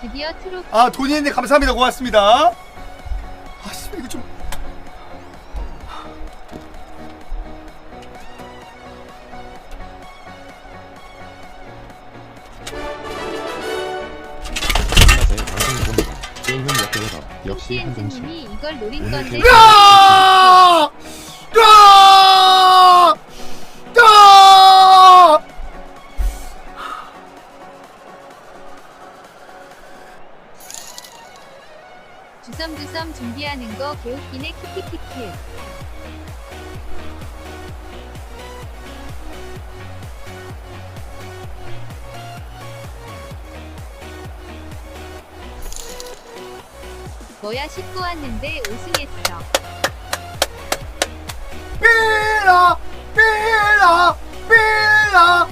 드디어 트로피 아 도니님 감사합니다 고맙습니다 아씨 이거 좀. 게임은 역시. TN즈님이 이걸 노린 건데 그- 야! 야! 주섬주섬 준비하는 거 개웃기네 키키키키. 뭐야 씻고 왔는데 우승했어. 삐라 삐라 삐라